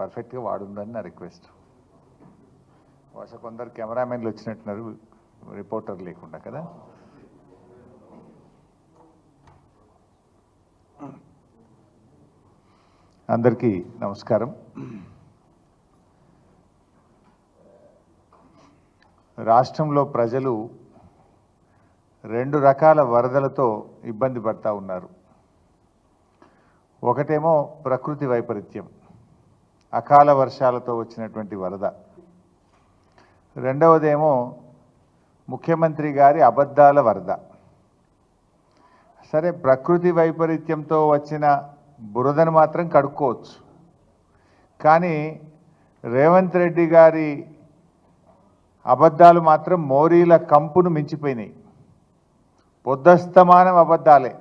పర్ఫెక్ట్గా వాడుందని నా రిక్వెస్ట్. బహుశా కొందరు కెమెరామెన్లు వచ్చినట్టున్నారు రిపోర్టర్ లేకుండా కదా? అందరికీ నమస్కారం. రాష్ట్రంలో ప్రజలు రెండు రకాల వరదలతో ఇబ్బంది పడతా ఉన్నారు. ఒకటేమో ప్రకృతి వైపరీత్యం. అకాల వర్షాలతో వచ్చినటువంటి వరద. రెండవదేమో ముఖ్యమంత్రి గారి అబద్ధాల వరద. సరే ప్రకృతి వైపరీత్యంతో వచ్చిన బురదను మాత్రం కడుక్కోవచ్చు. కానీ రేవంత్ రెడ్డి గారి అబద్ధాలు మాత్రం మోరీల కంపును మించిపోయినాయి. పొద్దస్తమానం అబద్ధాలే.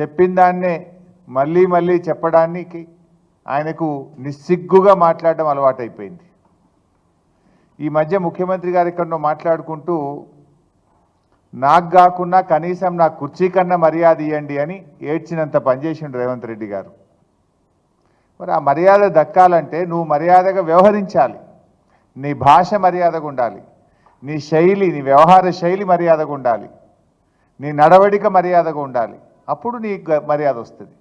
చెప్పిన దాన్నే మళ్ళీ మళ్ళీ చెప్పడానికి ఆయనకు నిస్సిగ్గుగా మాట్లాడడం అలవాటైపోయింది. ఈ మధ్య ముఖ్యమంత్రి గారు ఎక్కడో మాట్లాడుకుంటూ నాకు కాకుండా కనీసం నా కుర్చీ కన్నా మర్యాద ఇవ్వండి అని ఏడ్చినంత పనిచేసిండు రేవంత్ రెడ్డి గారు. మరి ఆ మర్యాద దక్కాలంటే నువ్వు మర్యాదగా వ్యవహరించాలి. నీ భాష మర్యాదగా ఉండాలి. నీ శైలి నీ వ్యవహార శైలి మర్యాదగా ఉండాలి. నీ నడవడిక మర్యాదగా ఉండాలి. అప్పుడు నీ మర్యాద వస్తుంది.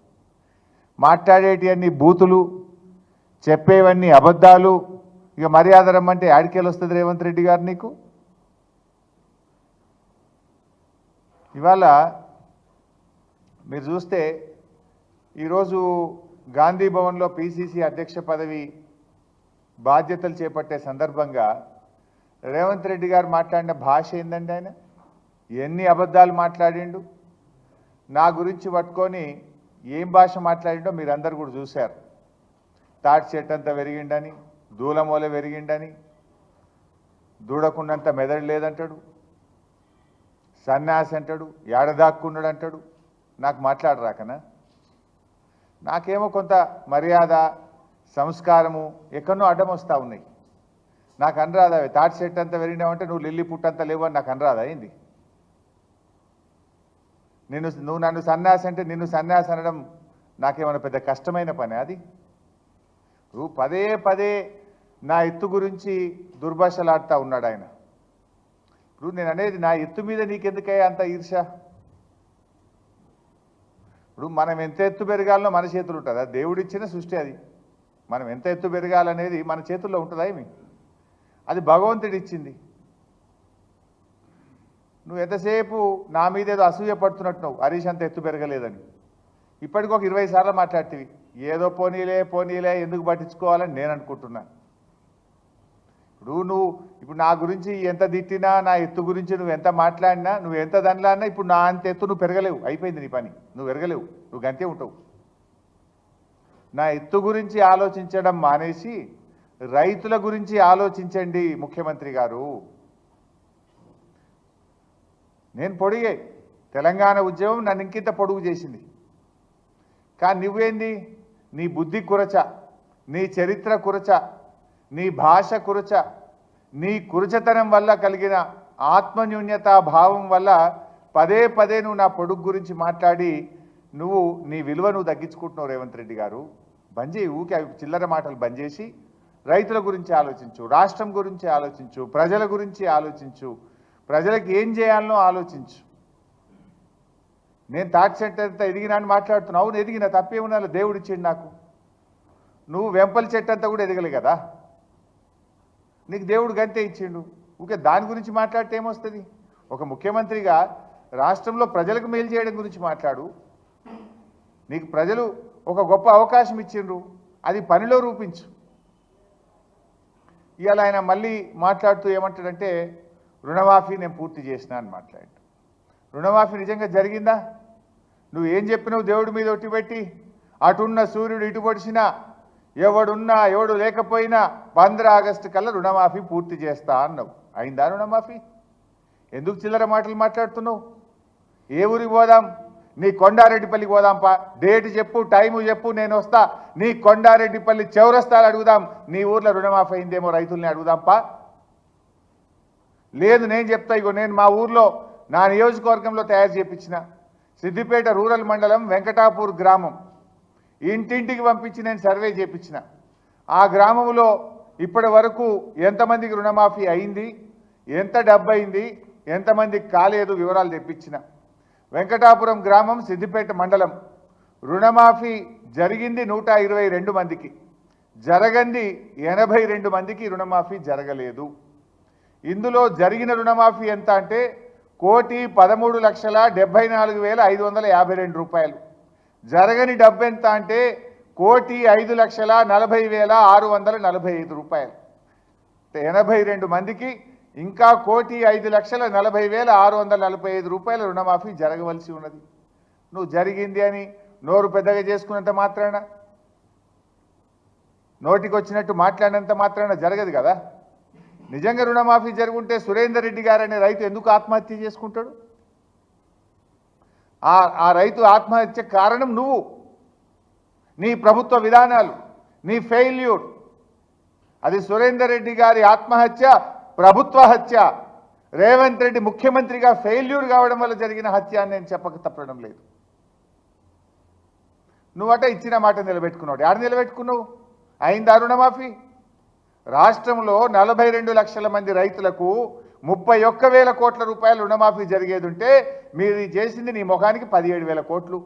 మాట్లాడేటివన్నీ బూతులు చెప్పేవన్నీ అబద్ధాలు. ఇక మర్యాద రమ్మంటే ఆడికేలు వస్తుంది రేవంత్ రెడ్డి గారు నీకు? ఇవాళ మీరు చూస్తే ఈరోజు గాంధీ భవన్లో పిసిసి అధ్యక్ష పదవి బాధ్యతలు చేపట్టే సందర్భంగా రేవంత్ రెడ్డి గారు మాట్లాడిన భాష ఏందండి ఆయన? ఎన్ని అబద్ధాలు మాట్లాడిండు? నా గురించి పట్టుకొని ఏం భాష మాట్లాడిండో మీరందరూ కూడా చూశారు. తాటి చెట్టు అంతా పెరిగిండని దూలమూల పెరిగిండని దూడకున్నంత మెదడు లేదంటాడు సన్యాసి అంటాడు ఏడదాక్కున్నాడు అంటాడు. నాకు మాట్లాడరాకనా నాకేమో కొంత మర్యాద సంస్కారము ఎక్కడో అడ్డం వస్తూ ఉన్నాయి. నాకు అనరాదా అవి తాటి చెట్టు అంతా పెరిగినావంటే నువ్వు లిల్లీ పుట్టంతా లేవు అని నాకు అనరాదా అయింది. నిన్ను నువ్వు నన్ను సన్యాసి అంటే నిన్ను సన్యాసి అనడం నాకేమైనా పెద్ద కష్టమైన పని అది? నువ్వు పదే పదే నా ఎత్తు గురించి దుర్భాషలాడుతూ ఉన్నాడు ఆయన. ఇప్పుడు నేను అనేది నా ఎత్తు మీద నీకెందుకే అంత ఈర్ష? ఇప్పుడు మనం ఎంత ఎత్తు పెరగాలనో మన చేతులు ఉంటుందా. దేవుడిచ్చిన సృష్టి అది. మనం ఎంత ఎత్తు పెరగాలనేది మన చేతుల్లో ఉంటుందా ఏమి? అది భగవంతుడిచ్చింది. నువ్వు ఎంతసేపు నా మీద ఏదో అసూయ పడుతున్నట్టు నువ్వు హరీష్ అంత ఎత్తు పెరగలేదని. ఇప్పటికి ఒక ఇరవై సార్లు మాట్లాడితివి. ఏదో పోనీలే పోనీలే ఎందుకు పట్టించుకోవాలని నేను అనుకుంటున్నా. ఇప్పుడు నువ్వు ఇప్పుడు నా గురించి ఎంత తిట్టినా నా ఎత్తు గురించి నువ్వు ఎంత మాట్లాడినా నువ్వు ఎంత దానిలాడినా ఇప్పుడు నా అంత ఎత్తు నువ్వు పెరగలేవు. అయిపోయింది నీ పని. నువ్వు పెరగలేవు. నువ్వు గంతే ఉంటావు. నా ఎత్తు గురించి ఆలోచించడం మానేసి రైతుల గురించి ఆలోచించండి ముఖ్యమంత్రి గారు. నేను పొడిగే. తెలంగాణ ఉద్యమం నన్ను ఇంకింత పొడుగు చేసింది. కానీ నువ్వేంది? నీ బుద్ధి కురచ నీ చరిత్ర కురచ నీ భాష కురచ నీ కురచతనం వల్ల కలిగిన ఆత్మన్యూన్యత భావం వల్ల పదే పదే నువ్వు నా పొడుగు గురించి మాట్లాడి నువ్వు నీ విలువ నువ్వు తగ్గించుకుంటున్నావు రేవంత్ రెడ్డి గారు. బంద్ చేయి ఊకే అవి చిల్లర మాటలు బంద్ చేసి రైతుల గురించి ఆలోచించు రాష్ట్రం గురించి ఆలోచించు ప్రజల గురించి ఆలోచించు ప్రజలకు ఏం చేయాలనో ఆలోచించు. నేను థాట్ సెంటర్ అంతా ఎదిగినా అని మాట్లాడుతున్నావు అవును ఎదిగిన ఉండాలి. దేవుడు ఇచ్చిండు నాకు. నువ్వు వెంపల చెట్టు అంతా కూడా ఎదగలే కదా. నీకు దేవుడు గంతే ఇచ్చిండు. ఊకే దాని గురించి మాట్లాడితే ఏమొస్తుంది? ఒక ముఖ్యమంత్రిగా రాష్ట్రంలో ప్రజలకు మేలు చేయడం గురించి మాట్లాడు. నీకు ప్రజలు ఒక గొప్ప అవకాశం ఇచ్చిండ్రు. అది పనిలో రూపించు. ఇవాళ ఆయన మళ్ళీ మాట్లాడుతూ ఏమంటాడంటే రుణమాఫీ నేను పూర్తి చేసిన అని మాట్లాడు. రుణమాఫీ నిజంగా జరిగిందా? నువ్వు ఏం చెప్పినావు దేవుడి మీద ఒట్టి పెట్టి? అటున్న సూర్యుడు ఇటు పొడిచినా ఎవడున్నా ఎవడు లేకపోయినా పంద్ర ఆగస్టు కల్లా రుణమాఫీ పూర్తి చేస్తా అన్నావు. అయిందా రుణమాఫీ? ఎందుకు చిల్లర మాటలు మాట్లాడుతున్నావు? ఏ ఊరికి పోదాం? నీ కొండారెడ్డిపల్లికి పోదాంపా డేట్ చెప్పు టైము చెప్పు నేను వస్తా. నీ కొండారెడ్డిపల్లి చౌరస్తాలు అడుగుదాం. నీ ఊర్లో రుణమాఫీ అయిందేమో రైతుల్ని అడుగుదాంపా లేదు నేను చెప్తా ఇగో నేను మా ఊర్లో నా నియోజకవర్గంలో తయారు చేపించిన సిద్దిపేట రూరల్ మండలం వెంకటాపూర్ గ్రామం. ఇంటింటికి పంపించి నేను సర్వే చేపించిన. ఆ గ్రామంలో ఇప్పటి వరకు ఎంతమందికి రుణమాఫీ అయింది ఎంత డబ్బు అయింది ఎంతమందికి కాలేదు వివరాలు తెప్పించిన. వెంకటాపురం గ్రామం సిద్దిపేట మండలం. రుణమాఫీ జరిగింది నూట ఇరవై రెండు మందికి. జరగంది ఎనభై రెండు మందికి రుణమాఫీ జరగలేదు. ఇందులో జరిగిన రుణమాఫీ ఎంత అంటే కోటి పదమూడు లక్షల డెబ్బై నాలుగు వేల ఐదు వందల యాభై రెండు రూపాయలు. జరగని డబ్బు ఎంత అంటే కోటి ఐదు లక్షల నలభై వేల ఆరు వందల నలభై ఐదు రూపాయలు. ఎనభై రెండు మందికి ఇంకా కోటి ఐదు లక్షల నలభై వేల ఆరు వందల నలభై ఐదు రూపాయల రుణమాఫీ జరగవలసి ఉన్నది. నువ్వు జరిగింది అని నోరు పెద్దగా చేసుకున్నంత మాత్రాన? నోటికి వచ్చినట్టు మాట్లాడినంత మాత్రాన జరగదు కదా? నిజంగా రుణమాఫీ జరుగుంటే సురేందర్ రెడ్డి గారు అనే రైతు ఎందుకు ఆత్మహత్య చేసుకుంటాడు? ఆ ఆ రైతు ఆత్మహత్య కారణం నువ్వు. నీ ప్రభుత్వ విధానాలు నీ ఫెయిల్యూర్ అది సురేందర్ రెడ్డి గారి ఆత్మహత్య ప్రభుత్వ హత్య. రేవంత్ రెడ్డి ముఖ్యమంత్రిగా ఫెయిల్యూర్ కావడం వల్ల జరిగిన హత్య అని నేను చెప్పక తప్పడం లేదు. నువ్వట ఇచ్చిన మాట నిలబెట్టుకున్నావు. ఆడ నిలబెట్టుకున్నావు? అయిందా రుణమాఫీ? రాష్ట్రంలో నలభై రెండు లక్షల మంది రైతులకు ముప్పై ఒక్క వేల కోట్ల రూపాయల రుణమాఫీ జరిగేది ఉంటే మీరు చేసింది నీ ముఖానికి పదిహేడు వేల కోట్లు.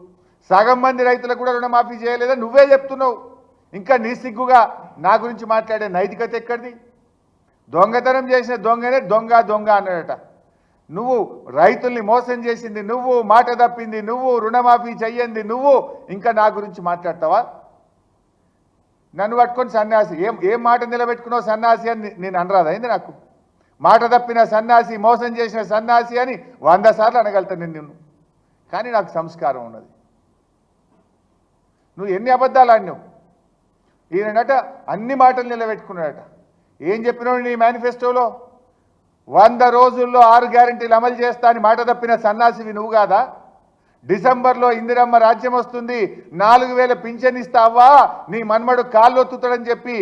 సగం మంది రైతులకు కూడా రుణమాఫీ చేయలేదా నువ్వే చెప్తున్నావు. ఇంకా నీ సిగ్గుగా నా గురించి మాట్లాడే నైతికత ఎక్కడిది? దొంగతనం చేసిన దొంగనే దొంగ దొంగ అన్నాడట. నువ్వు రైతుల్ని మోసం చేసింది నువ్వు మాట తప్పింది నువ్వు రుణమాఫీ చెయ్యంది నువ్వు. ఇంకా నా గురించి మాట్లాడతావా? నన్ను పట్టుకొని సన్యాసి. ఏం ఏం మాట నిలబెట్టుకున్నావు సన్యాసి అని నేను అనరాదా? అయింది నాకు? మాట తప్పిన సన్యాసి మోసం చేసిన సన్యాసి అని వంద సార్లు అనగలుగుతాను నేను నిన్ను. కానీ నాకు సంస్కారం ఉన్నది. నువ్వు ఎన్ని అబద్ధాలు ఆడినావు? ఈయనట అన్ని మాటలు నిలబెట్టుకున్నాడట. ఏం చెప్పినాడు నీ మేనిఫెస్టోలో? వంద రోజుల్లో ఆరు గ్యారంటీలు అమలు చేస్తా అని మాట తప్పిన సన్నాసివి నువ్వు కాదా? డిసెంబర్లో ఇందిరమ్మ రాజ్యం వస్తుంది. నాలుగు వేల పింఛన్ ఇస్తావా? నీ మన్మడు కాళ్ళు ఒత్తుతాడని చెప్పి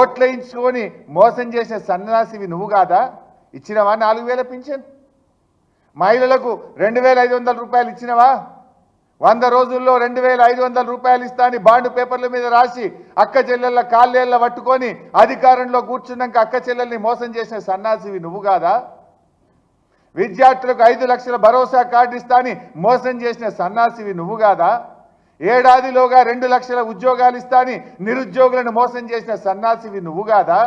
ఓట్లేయించుకొని మోసం చేసిన సన్నాసివి నువ్వు కాదా? ఇచ్చినవా నాలుగు వేల పింఛన్? మహిళలకు రెండు వేల ఐదు వందల రూపాయలు ఇచ్చినవా? వంద రోజుల్లో రెండు వేల ఐదు వందల రూపాయలు ఇస్తా అని బాండ్ పేపర్ల మీద రాసి అక్క చెల్లెళ్ళ కాళ్ళేళ్ళ పట్టుకొని అధికారంలో కూర్చున్నాక అక్క చెల్లెల్ని మోసం చేసిన సన్నాసివి నువ్వు కాదా? విద్యార్థులకు ఐదు లక్షల భరోసా కార్డు ఇస్తా అని మోసం చేసిన సన్నాసివి నువ్వు కాదా? ఏడాదిలోగా రెండు లక్షల ఉద్యోగాలు ఇస్తా అని నిరుద్యోగులను మోసం చేసిన సన్నాసివి నువ్వు కాదా?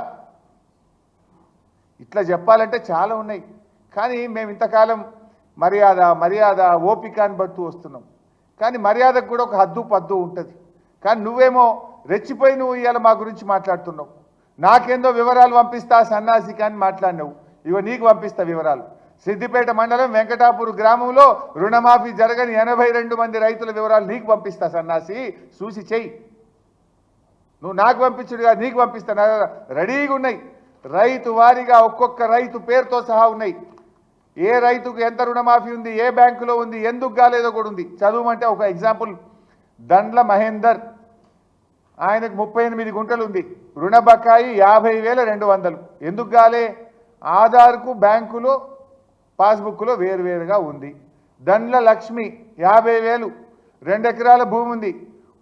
ఇట్లా చెప్పాలంటే చాలా ఉన్నాయి. కానీ మేము ఇంతకాలం మర్యాద మర్యాద ఓపిక అని పడుతూ వస్తున్నాం. కానీ మర్యాదకు కూడా ఒక హద్దు పద్దు ఉంటుంది. కానీ నువ్వేమో రెచ్చిపోయి నువ్వు ఇవాళ మా గురించి మాట్లాడుతున్నావు. నాకేందో వివరాలు పంపిస్తా సన్నాసి కానీ మాట్లాడినావు. ఇగో నీకు పంపిస్తా వివరాలు. సిద్దిపేట మండలం వెంకటాపూర్ గ్రామంలో రుణమాఫీ జరగని ఎనభై రెండు మంది రైతుల వివరాలు నీకు పంపిస్తా సన్నాసి. చూసి చెయ్యి. నువ్వు నాకు పంపించుడుగా నీకు పంపిస్తా. రెడీగా ఉన్నాయి. రైతు వారీగా ఒక్కొక్క రైతు పేరుతో సహా ఉన్నాయి. ఏ రైతుకు ఎంత రుణమాఫీ ఉంది ఏ బ్యాంకులో ఉంది ఎందుకు కాలేదో కూడా ఉంది. చదువుమంటే ఒక ఎగ్జాంపుల్. దండ్ల మహేందర్. ఆయనకు ముప్పై ఎనిమిది గుంటలు ఉంది. రుణ బకాయి యాభై వేల రెండు వందలు. ఎందుకు కాలే? ఆధార్కు బ్యాంకులో పాస్బుక్లో వేరువేరుగా ఉంది. దండ్ల లక్ష్మి యాభై వేలు రెండు ఎకరాల భూమి ఉంది.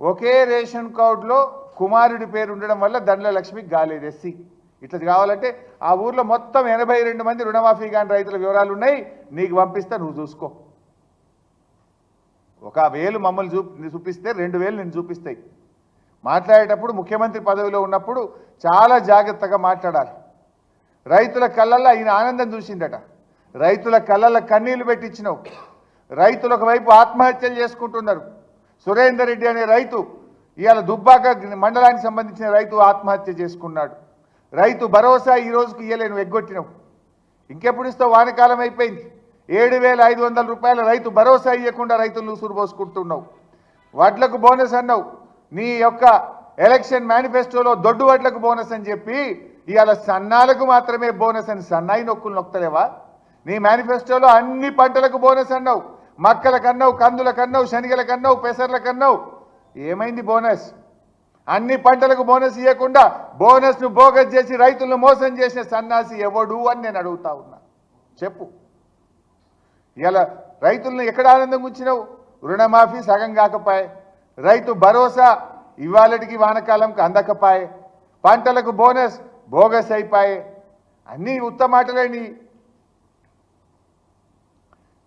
ఒకే రేషన్ కార్డులో కుమారుడి పేరు ఉండడం వల్ల దండ్ల లక్ష్మి గాలేదు ఎస్సీ ఇట్లా కావాలంటే ఆ ఊర్లో మొత్తం ఎనభై రెండు మంది రుణమాఫీ కాని రైతుల వివరాలు ఉన్నాయి. నీకు పంపిస్తా నువ్వు చూసుకో. ఒక వేలు మమ్మల్ని చూ చూపిస్తే రెండు వేలు నేను చూపిస్తాయి. మాట్లాడేటప్పుడు ముఖ్యమంత్రి పదవిలో ఉన్నప్పుడు చాలా జాగ్రత్తగా మాట్లాడాలి. రైతుల కళ్ళల్లో ఈయన ఆనందం చూసిందట. రైతుల కళ్ళల కన్నీళ్ళు పెట్టించినావు. రైతులు ఒకవైపు ఆత్మహత్యలు చేసుకుంటున్నారు. సురేందర్ రెడ్డి అనే రైతు ఇవాళ దుబ్బాక మండలానికి సంబంధించిన రైతు ఆత్మహత్య చేసుకున్నాడు. రైతు భరోసా ఈ రోజుకి ఇయ్యలేను ఎగ్గొట్టినావు. ఇంకెప్పుడు ఇస్తావు? వానకాలం అయిపోయింది. ఏడు వేల ఐదు వందల రూపాయల రైతు భరోసా ఇవ్వకుండా రైతులు ఉసురు పోసుకుంటున్నావు. వడ్లకు బోనస్ అన్నావు. నీ యొక్క ఎలక్షన్ మేనిఫెస్టోలో దొడ్డు వడ్లకు బోనస్ అని చెప్పి ఇవాళ సన్నాలకు మాత్రమే బోనస్ అని సన్నాయి నొక్కులు నొక్కలేవా? నీ మేనిఫెస్టోలో అన్ని పంటలకు బోనస్ అన్నావు. మక్కల కన్నావు కందుల కన్నావు శనగల కన్నావు ఏమైంది బోనస్ అన్ని పంటలకు బోనస్ ఇవ్వకుండా బోనస్ను బోగస్ చేసి రైతులను మోసం చేసిన సన్నాసి ఎవడు అని నేను అడుగుతా ఉన్నా. చెప్పు. ఇలా రైతులను ఎక్కడ ఆనందం ఉంచినావు? రుణమాఫీ సగం కాకపోయే. రైతు భరోసా ఇవాళటికి వానకాలంకి అందకపాయే. పంటలకు బోనస్ బోగస్ అయిపోయే. అన్నీ ఉత్తమాటలేని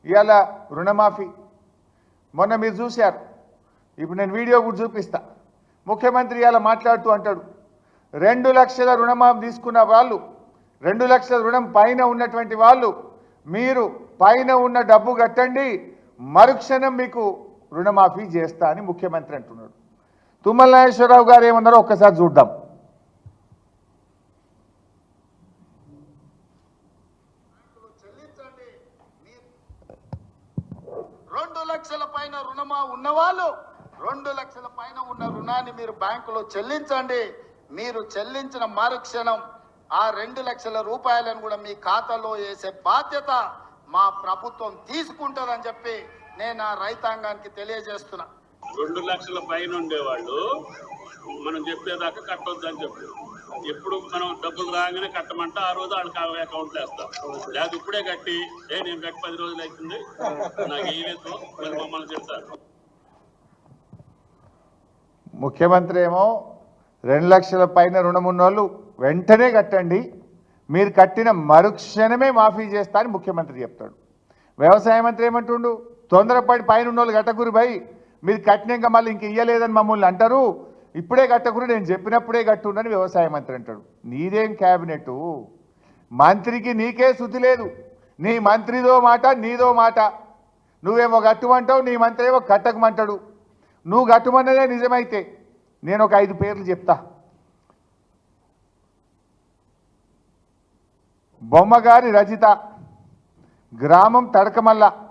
ఇవాళ రుణమాఫీ. మొన్న మీరు చూశారు. ఇప్పుడు నేను వీడియో కూడా చూపిస్తా. ముఖ్యమంత్రి ఇవాళ మాట్లాడుతూ అంటాడు రెండు లక్షల రుణమాఫీ తీసుకున్న వాళ్ళు రెండు లక్షల రుణం పైన ఉన్నటువంటి వాళ్ళు మీరు పైన ఉన్న డబ్బు కట్టండి మరుక్షణం మీకు రుణమాఫీ చేస్తా అని ముఖ్యమంత్రి అంటున్నాడు. తుమ్మల నాగేశ్వరరావు గారు ఏమన్నారో ఒక్కసారి చూద్దాం చెల్లించండి మీ- రెండు లక్షల పైన ఉన్నవాళ్ళు రెండు లక్షల పైన ఉన్న రుణాన్ని మీరు బ్యాంకులో చెల్లించండి. మీరు చెల్లించిన మరుక్షణం ఆ రెండు లక్షల రూపాయలను కూడా మీ ఖాతాలో వేసే బాధ్యత మా ప్రభుత్వం తీసుకుంటుందని చెప్పి నేను ఆ రైతాంగానికి తెలియజేస్తున్నా. రెండు లక్షల పైన ఉండేవాళ్ళు మనం చెప్పేదాకా కట్టొద్దని చెప్పారు. ఎప్పుడు మనం డబ్బులు రాగానే కట్టమంటే ఆ రోజు వాళ్ళకి అకౌంట్లు వేస్తాం లేదా ఇప్పుడే కట్టి ఏ నేను కట్టి పది రోజులు అవుతుంది. నాకు వేయలేదు మరి మమ్మల్ని చెప్తారు. ముఖ్యమంత్రి ఏమో రెండు లక్షల పైన రుణం ఉన్నోళ్ళు వెంటనే కట్టండి. మీరు కట్టిన మరుక్షణమే మాఫీ చేస్తా అని ముఖ్యమంత్రి చెప్తాడు. వ్యవసాయ మంత్రి ఏమంటుండు? తొందరపడి పైన ఉన్నోళ్ళు కట్టకురు భయ్. మీరు కట్టినాక మళ్ళీ ఇంక ఇయ్యలేదని మమ్మల్ని అంటారు. ఇప్పుడే కట్టకురు నేను చెప్పినప్పుడే కట్టుండని వ్యవసాయ మంత్రి అంటాడు. నీదేం క్యాబినెట్ మంత్రికి నీకే శుద్ధి లేదు. నీ మంత్రిదో మాట నీదో మాట. నువ్వేమో కట్టుమంటావు నీ మంత్రి ఏమో కట్టకమంటాడు. నువ్వు కట్టుమన్నదే నిజమైతే నేను ఒక ఐదు పేర్లు చెప్తా. బొమ్మగారి రజిత గ్రామం తడకమల్ల.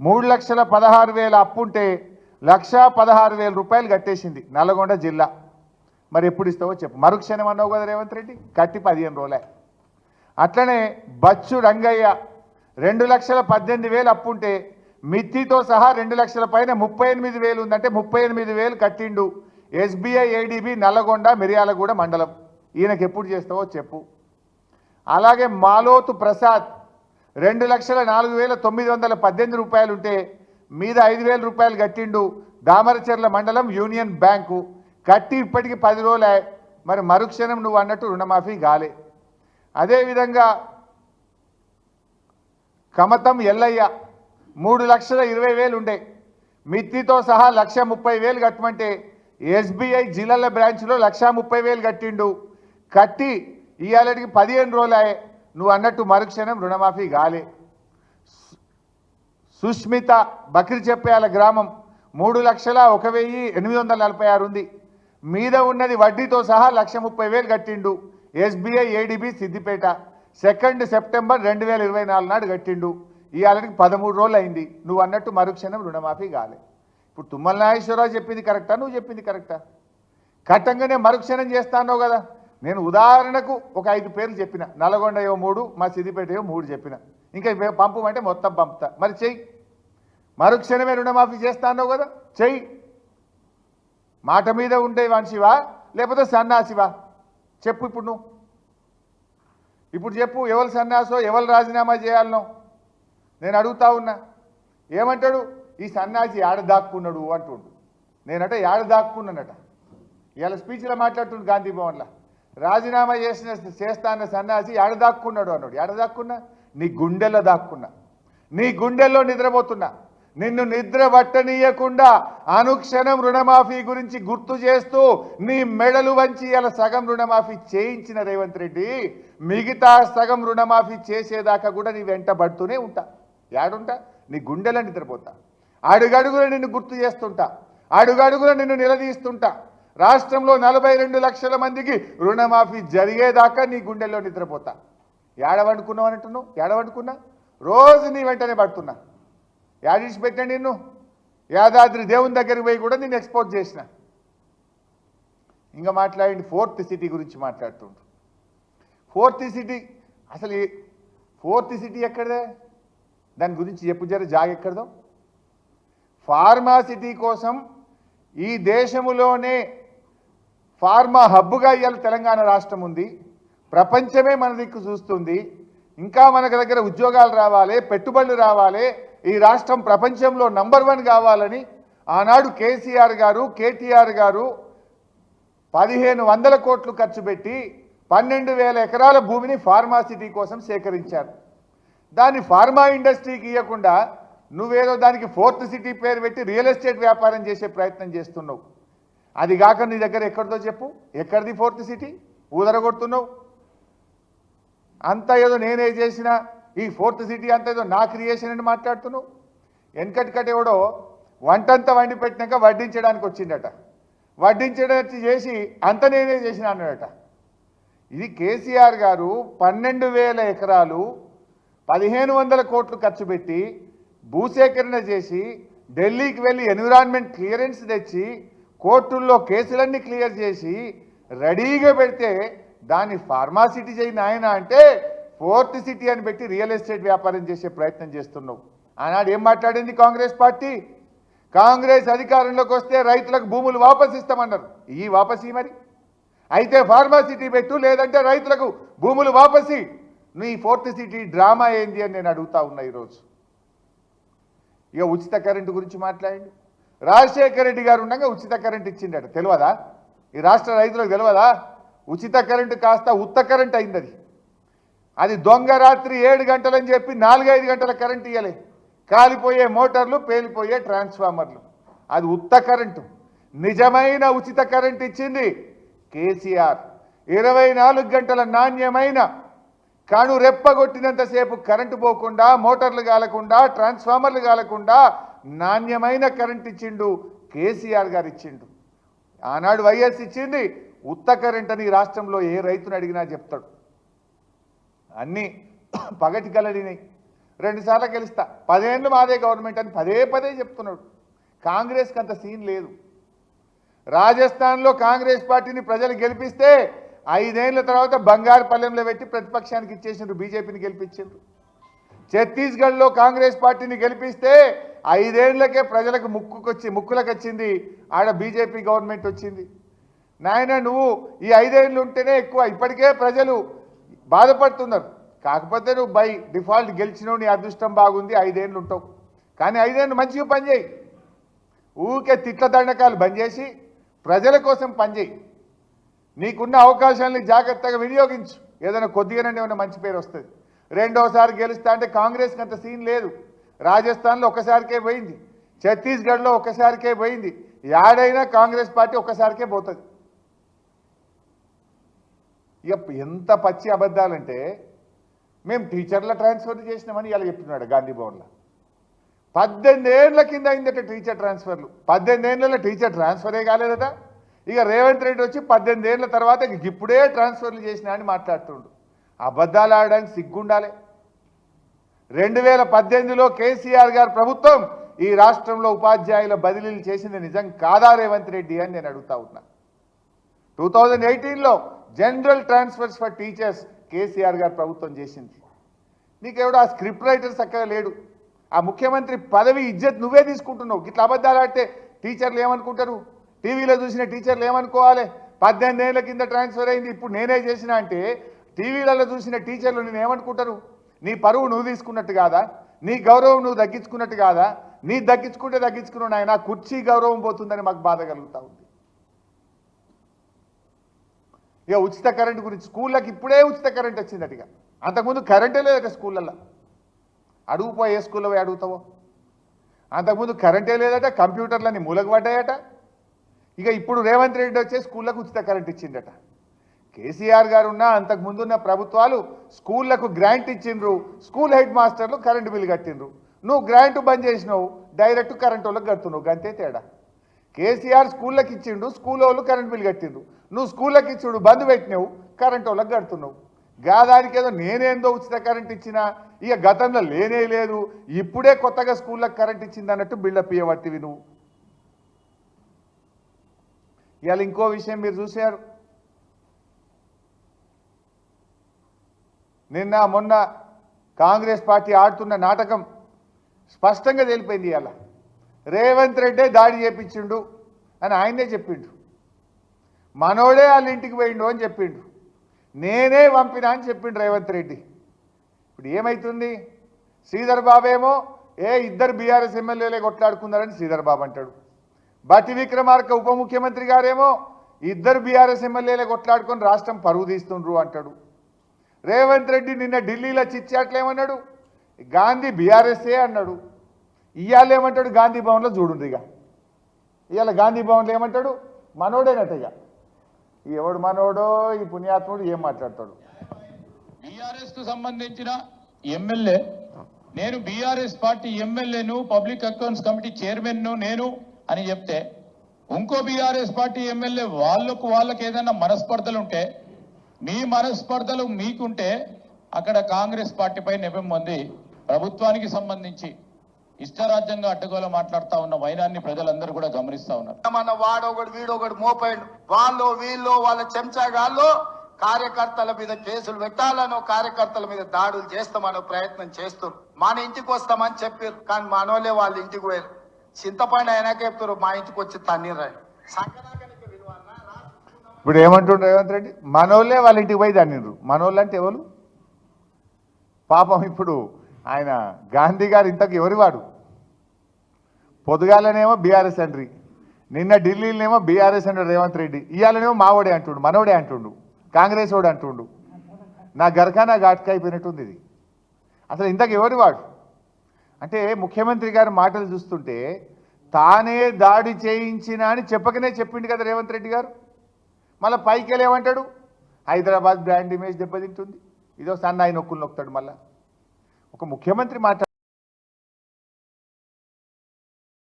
మూడు లక్షల పదహారు వేల అప్పుంటే లక్ష పదహారు వేల రూపాయలు కట్టేసింది నల్గొండ జిల్లా. మరి ఎప్పుడు ఇస్తావో చెప్పు. మరుక్షణం అన్నావు కదా రేవంత్ రెడ్డి కట్టి పదిహేను రోజులే. అట్లనే బచ్చు రంగయ్య రెండు లక్షల పద్దెనిమిది వేలు అప్పుంటే మిత్తితో సహా రెండు లక్షల పైన ముప్పై ఎనిమిది వేలు ఉందంటే ముప్పై ఎనిమిది వేలు కట్టిండు ఎస్బీఐ ఏడీబీ నల్లగొండ మిర్యాలగూడ మండలం. ఈయనకి ఎప్పుడు చేస్తావో చెప్పు. అలాగే మాలోతు ప్రసాద్ రెండు లక్షల నాలుగు వేల తొమ్మిది వందల పద్దెనిమిది రూపాయలు ఉంటే మీద ఐదు వేల రూపాయలు కట్టిండు దామరచెర్ల మండలం యూనియన్ బ్యాంకు. కట్టి ఇప్పటికి పది రోజులే. మరి మరుక్షణం నువ్వు అన్నట్టు రుణమాఫీ కాలే. అదేవిధంగా కమతం ఎల్లయ్య మూడు లక్షల ఇరవై వేలు ఉండే. మిత్తితో సహా లక్ష ముప్పై వేలు కట్టమంటే ఎస్బీఐ జిల్లాల బ్రాంచ్లో లక్ష ముప్పై వేలు కట్టిండు. కట్టి ఇవాళకి పదిహేను రోజులే. నువ్వు అన్నట్టు మరుక్షణం రుణమాఫీ కాలే. సుష్మిత బక్రి చెప్పేయాల గ్రామం మూడు లక్షల ఒక వెయ్యి ఎనిమిది వందల నలభై ఆరు ఉంది. మీద ఉన్నది వడ్డీతో సహా లక్ష ముప్పై వేలు కట్టిండు. SBI ADB Siddipet second September రెండు వేల ఇరవై నాలుగు నాడు కట్టిండు. ఇవాళకి పదమూడు రోజులు అయింది. నువ్వు అన్నట్టు మరుక్షణం రుణమాఫీ కాలే. ఇప్పుడు తుమ్మల నాగేశ్వరరావు చెప్పింది కరెక్టా? నువ్వు చెప్పింది కరెక్టా? కట్టంగానే మరుక్షణం చేస్తానో కదా. నేను ఉదాహరణకు ఒక ఐదు పేర్లు చెప్పిన. నల్గొండ ఏవో మూడు మా సిద్దిపేట ఏవో మూడు చెప్పిన. ఇంకా పంపమంటే మొత్తం పంపుతా. మరి చెయ్యి. మరుక్షణమే రుణమాఫీ చేస్తానో కదా? చెయ్యి. మాట మీద ఉండే మనిషివా? లేకపోతే సన్నాసివా? చెప్పు ఇప్పుడు నువ్వు. ఇప్పుడు చెప్పు ఎవరు సన్నాసో ఎవరు రాజీనామా చేయాలనో. నేను అడుగుతా ఉన్నా. ఏమంటాడు? ఈ సన్నాసి ఆడ దాక్కున్నాడు అంటుండు. నేనట ఆడ దాక్కున్నానట. ఇవాళ స్పీచ్లో మాట్లాడుతుండు గాంధీ భవన్లో రాజీనామా చేసిన చేస్తాన్న సన్నాసి ఆడ దాక్కున్నాడు అన్నాడు. ఆడ దాక్కున్నా? నీ గుండెల్లో దాక్కున్నా. నీ గుండెల్లో నిద్రపోతున్నా. నిన్ను నిద్ర పట్టనీయకుండా అనుక్షణం రుణమాఫీ గురించి గుర్తు చేస్తూ నీ మెడలు వంచి ఇలా సగం రుణమాఫీ చేయించిన రేవంత్ రెడ్డి మిగతా సగం రుణమాఫీ చేసేదాకా కూడా నీ వెంట పడుతూనే ఉంటా. యాడుంటా? నీ గుండెలో నిద్రపోతా. అడుగడుగున నిన్ను గుర్తు చేస్తుంటా. అడుగడుగున నిన్ను నిలదీస్తుంటా. రాష్ట్రంలో నలభై రెండు లక్షల మందికి రుణమాఫీ జరిగేదాకా నీ గుండెల్లో నిద్రపోతా. ఏడవండుకున్నావు అంటున్నావు? ఏడవండుకున్నా రోజు నీ వెంటనే పడుతున్నా. యాడిసి పెట్టండి నిన్ను? యాదాద్రి దేవుని దగ్గరికి పోయి కూడా నేను ఎక్స్పోర్ట్ చేసిన. ఇంకా మాట్లాడండి ఫోర్త్ సిటీ గురించి మాట్లాడుతుండ్రు ఫోర్త్ సిటీ అసలు ఫోర్త్ సిటీ ఎక్కడదే? దాని గురించి చెప్పు జర జాగ ఎక్కడదో. ఫార్మా సిటీ కోసం ఈ దేశములోనే ఫార్మా హబ్బుగా ఇవాళ తెలంగాణ రాష్ట్రం ఉంది. ప్రపంచమే మన దిక్కు చూస్తుంది. ఇంకా మనకు దగ్గర ఉద్యోగాలు రావాలి పెట్టుబడులు రావాలి ఈ రాష్ట్రం ప్రపంచంలో నంబర్ వన్ కావాలని ఆనాడు కేసీఆర్ గారు కేటీఆర్ గారు పదిహేను వందల కోట్లు ఖర్చు పెట్టి పన్నెండు వేల ఎకరాల భూమిని ఫార్మాసిటీ కోసం సేకరించారు. దాన్ని ఫార్మా ఇండస్ట్రీకి ఇవ్వకుండా నువ్వేదో దానికి ఫోర్త్ సిటీ పేరు పెట్టి రియల్ ఎస్టేట్ వ్యాపారం చేసే ప్రయత్నం చేస్తున్నావు. అది కాక నీ దగ్గర ఎక్కడితో చెప్పు. ఎక్కడిది ఫోర్త్ సిటీ? ఊదరగొడుతున్నావు. అంతా ఏదో నేనే చేసినా ఈ ఫోర్త్ సిటీ అంతా ఏదో నా క్రియేషన్ అని మాట్లాడుతున్నావు. వెనకటికట ఎవడో వంటంతా వండి పెట్టినాక వడ్డించడానికి వచ్చిండట. వడ్డించడానికి చేసి అంత నేనే చేసిన అన్నాడట. ఇది కేసీఆర్ గారు పన్నెండు వేల ఎకరాలు పదిహేను వందల కోట్లు ఖర్చు పెట్టి భూసేకరణ చేసి ఢిల్లీకి వెళ్ళి ఎన్విరాన్మెంట్ క్లియరెన్స్ తెచ్చి కోర్టుల్లో కేసులన్నీ క్లియర్ చేసి రెడీగా పెడితే దాన్ని ఫార్మాసిటీ చేయి నాయన అంటే ఫోర్త్ సిటీ అని పెట్టి రియల్ ఎస్టేట్ వ్యాపారం చేసే ప్రయత్నం చేస్తున్నావు. ఆనాడు ఏం మాట్లాడింది కాంగ్రెస్ పార్టీ? కాంగ్రెస్ అధికారంలోకి వస్తే రైతులకు భూములు వాపసు ఇస్తామన్నారు. ఈ వాపసి మరి? అయితే ఫార్మాసిటీ పెట్టు లేదంటే రైతులకు భూములు వాపసి. నీ ఫోర్త్ సిటీ డ్రామా ఏంది అని నేను అడుగుతా ఉన్నా ఈరోజు. ఇక ఉచిత కరెంటు గురించి మాట్లాడండి. రాజశేఖర రెడ్డి గారు ఉండగా ఉచిత కరెంట్ ఇచ్చిండట. తెలియదా? ఈ రాష్ట్ర రైతులకు తెలియదా? ఉచిత కరెంటు కాస్త ఉత్త కరెంట్ అయింది అది అది దొంగ రాత్రి ఏడు గంటలని చెప్పి నాలుగైదు గంటల కరెంట్ ఇవ్వలే కాలిపోయే మోటార్లు పేలిపోయే ట్రాన్స్ఫార్మర్లు. అది ఉత్త కరెంటు. నిజమైన ఉచిత కరెంట్ ఇచ్చింది కేసీఆర్. ఇరవై నాలుగు గంటల నాణ్యమైన కాను రెప్పగొట్టినంతసేపు కరెంటు పోకుండా మోటార్లు కాలకుండా ట్రాన్స్ఫార్మర్లు కాలకుండా నాణ్యమైన కరెంట్ ఇచ్చిండు కేసీఆర్ గారు ఇచ్చిండు. ఆనాడు వైఎస్ ఇచ్చింది ఉత్త కరెంట్ అని రాష్ట్రంలో ఏ రైతును అడిగినా చెప్తాడు. అన్నీ పగటి కలడినాయి రెండుసార్లు గెలుస్తా. పదేళ్ళు మాదే గవర్నమెంట్ అని పదే పదే చెప్తున్నాడు. కాంగ్రెస్కి అంత సీన్ లేదు. రాజస్థాన్లో కాంగ్రెస్ పార్టీని ప్రజలు గెలిపిస్తే ఐదేళ్ళ తర్వాత బంగారు పల్లెంలో పెట్టి ప్రతిపక్షానికి ఇచ్చేసిండ్రు బీజేపీని గెలిపించిండ్రు. ఛత్తీస్గఢ్లో కాంగ్రెస్ పార్టీని గెలిపిస్తే ఐదేళ్ళకే ప్రజలకు ముక్కుకొచ్చి ముక్కులకు వచ్చింది ఆడ బీజేపీ గవర్నమెంట్ వచ్చింది. నాయన నువ్వు ఈ ఐదేళ్ళు ఉంటేనే ఎక్కువ ఇప్పటికే ప్రజలు బాధపడుతున్నారు. కాకపోతే నువ్వు బై డిఫాల్ట్ గెలిచినవు నీ అదృష్టం బాగుంది ఐదేళ్ళు ఉంటావు. కానీ ఐదేళ్ళు మంచిగా పనిచేయి. ఊరికే తిట్ల దండకాలు బంద్ చేసి ప్రజల కోసం పనిచేయి నీకున్న అవకాశాలని జాగ్రత్తగా వినియోగించు. ఏదైనా కొద్దిగానే ఏమైనా మంచి పేరు వస్తుంది. రెండోసారి గెలుస్తా అంటే కాంగ్రెస్కి అంత సీన్ లేదు. రాజస్థాన్లో ఒకసారికే పోయింది. ఛత్తీస్గఢ్లో ఒకసారికే పోయింది. యాడైనా కాంగ్రెస్ పార్టీ ఒకసారికే పోతుంది. ఇక ఎంత పచ్చి అబద్ధాలంటే మేము టీచర్ల ట్రాన్స్ఫర్ చేసినామని ఇలా చెప్తున్నాడు గాంధీ భవన్లో. పద్దెనిమిది ఏళ్ళ కింద అయిందట టీచర్ ట్రాన్స్ఫర్లు. పద్దెనిమిది ఏళ్ళలో టీచర్ ట్రాన్స్ఫరే కాలేదట. ఇక రేవంత్ రెడ్డి వచ్చి పద్దెనిమిది ఏళ్ళ తర్వాత ఇప్పుడే ట్రాన్స్ఫర్లు చేసినా అని మాట్లాడుతుండు. అబద్ధాలు ఆడడానికి సిగ్గుండాలి. రెండు వేల పద్దెనిమిదిలో కేసీఆర్ గారు ప్రభుత్వం ఈ రాష్ట్రంలో ఉపాధ్యాయుల బదిలీలు చేసింది నిజం కాదా రేవంత్ రెడ్డి అని నేను అడుగుతా ఉన్నా. టూ థౌజండ్ ఎయిటీన్లో general transfers for teachers KCR garu ప్రభుత్వం చేసింది. నీకెవడు ఆ స్క్రిప్ట్ రైటర్ చక్కగా లేడు. ఆ ముఖ్యమంత్రి పదవి ఇజ్జత్ నువ్వే తీసుకుంటున్నావు. ఇట్లా అబద్ధాలు ఆడితే టీచర్లు ఏమనుకుంటారు? టీవీలో చూసిన టీచర్లు ఏమనుకోవాలి? పద్దెనిమిది ఏళ్ళ కింద ట్రాన్స్ఫర్ అయింది. ఇప్పుడు నేనే చేసిన అంటే టీవీలలో చూసిన టీచర్లు నేను ఏమనుకుంటారు? నీ పరువు నువ్వు తీసుకున్నట్టు కాదా? నీ గౌరవం నువ్వు తగ్గించుకున్నట్టు కాదా? నీ దక్కించుకుంటే దగ్గించుకున్నావు నాయన కుర్చీ గౌరవం పోతుందని మాకు బాధ కలుగుతా ఉంది. ఇక ఉచిత కరెంట్ గురించి స్కూళ్ళకి ఇప్పుడే ఉచిత కరెంట్ వచ్చిందట ఇక. అంతకుముందు కరెంటే లేదట స్కూళ్ళల్లో. అడుగుపో ఏ స్కూల్లో పోయి అడుగుతావో? అంతకుముందు కరెంటే లేదట కంప్యూటర్లన్నీ మూలగబడ్డాయట ఇక ఇప్పుడు రేవంత్ రెడ్డి వచ్చే స్కూళ్ళకు ఉచిత కరెంట్ ఇచ్చిండట కేసీఆర్ గారు ఉన్న అంతకు ముందున్న ప్రభుత్వాలు స్కూళ్ళకు గ్రాంట్ ఇచ్చిండ్రు. స్కూల్ హెడ్ మాస్టర్లు కరెంటు బిల్లు కట్టిండ్రు. నువ్వు గ్రాంట్ బంద్ చేసినావు డైరెక్ట్ కరెంట్ వాళ్ళకి కడుతున్నావు. గంతే తేడా. కేసీఆర్ స్కూళ్ళకి ఇచ్చిండు స్కూల్ వాళ్ళు కరెంట్ బిల్ కట్టిండ్రు. నువ్వు స్కూళ్ళకి ఇచ్చుడు బంద్ పెట్టినావు కరెంట్ వాళ్ళకి కడుతున్నావు. గాదానికి ఏదో నేనేందో ఉచిత కరెంట్ ఇచ్చినా ఇక గతంలో లేనే లేదు. ఇప్పుడే కొత్తగా స్కూళ్ళకి కరెంట్ ఇచ్చింది అన్నట్టు బిల్డప్ ఇవ్వబట్టివి నువ్వు. ఇవాళ ఇంకో విషయం మీరు చూశారు. నిన్న మొన్న కాంగ్రెస్ పార్టీ ఆడుతున్న నాటకం స్పష్టంగా తెలిపోయింది ఇవాళ. రేవంత్ రెడ్డే దాడి చేపించిండు అని ఆయనే చెప్పిండు. మనోడే వాళ్ళ ఇంటికి పోయిండు అని చెప్పిండు. నేనే పంపినా అని చెప్పిండు రేవంత్ రెడ్డి. ఇప్పుడు ఏమైతుంది? శ్రీధర్ బాబు ఏమో ఏ ఇద్దరు బీఆర్ఎస్ ఎమ్మెల్యేలే కొట్లాడుకున్నారని శ్రీధర్ బాబు అంటాడు. బట్టి విక్రమార్క ఉప ముఖ్యమంత్రి గారేమో ఇద్దరు బీఆర్ఎస్ ఎమ్మెల్యేలే కొట్లాడుకొని రాష్ట్రం పరుగు తీస్తుండ్రు అంటాడు. రేవంత్ రెడ్డి నిన్న ఢిల్లీలో చిచ్చాట్లేమన్నాడు? గాంధీ బీఆర్ఎస్ఏ అన్నాడు. ఇవాళ ఏమంటాడు గాంధీ భవన్లో చూడుండ్రు ఇక. ఇవాళ గాంధీ భవన్లో ఏమంటాడు? మనోడేనట ఇక. ఎవడు మనోడో ఈ పుణ్యాత్ముడు ఏం మాట్లాడతాడు? బీఆర్ఎస్కు సంబంధించిన ఎమ్మెల్యే నేను బీఆర్ఎస్ పార్టీ ఎమ్మెల్యేను పబ్లిక్ అకౌంట్స్ కమిటీ చైర్మన్ను నేను అని చెప్తే ఇంకో బీఆర్ఎస్ పార్టీ ఎమ్మెల్యే వాళ్ళకు వాళ్ళకి ఏదైనా మనస్పర్ధలు ఉంటే మీ మనస్పర్ధలు మీకుంటే అక్కడ కాంగ్రెస్ పార్టీపై నెపం ఉంది ప్రభుత్వానికి సంబంధించి ఇష్టరాజ్యంగా అడ్డగోలు మాట్లాడుతా ఉన్న వైనాన్ని ప్రజలందరూ కూడా గమనిస్తా ఉన్నారు. మన వాడొకడు వీడొకడు మోపాడు. వాళ్ళు వీళ్ళు వాళ్ళ చెంచాగాళ్ళు కార్యకర్తల మీద కేసులు పెట్టాలనో కార్యకర్తల మీద దాడులు చేస్తామనో ప్రయత్నం చేస్తారు. మన ఇంటికి వస్తామని చెప్పారు కానీ మనోళ్ళే వాళ్ళ ఇంటికి పోయారు. చింతపండు అయినాక చెప్తారు మా ఇంటికి వచ్చి రాసుకుందాం. ఇప్పుడు ఏమంటుండ్రు రేవంత్ రెడ్డి? మనోళ్ళే వాళ్ళ ఇంటికి పోయి దాన్నిండ్రు మనోళ్ళు అంటే ఎవరు? పాపం ఇప్పుడు ఆయన గాంధీ గారు ఇంతకు ఎవరి వాడు బీఆర్ఎస్ అండ్రి నిన్న ఢిల్లీలోనేమో బీఆర్ఎస్ అంటాడు రేవంత్ రెడ్డి ఇవాళనేమో మావోడే అంటుండు మనోడే అంటుండు కాంగ్రెస్ వాడు అంటుండు. నా గరకానా ఘాట్కా అయిపోయినట్టుంది ఇది. అసలు ఇంతకు ఎవరి వాడు అంటే ముఖ్యమంత్రి గారి మాటలు చూస్తుంటే తానే దాడి చేయించిన అని చెప్పకనే చెప్పిండు కదా రేవంత్ రెడ్డి గారు. మళ్ళీ పైకి వెళ్ళేమంటాడు హైదరాబాద్ బ్రాండ్ ఇమేజ్ దెబ్బతింటుంది. ఇదో సన్నాయి నొక్కులు నొక్కుతాడు మళ్ళీ. ఒక ముఖ్యమంత్రి మాట్లాడు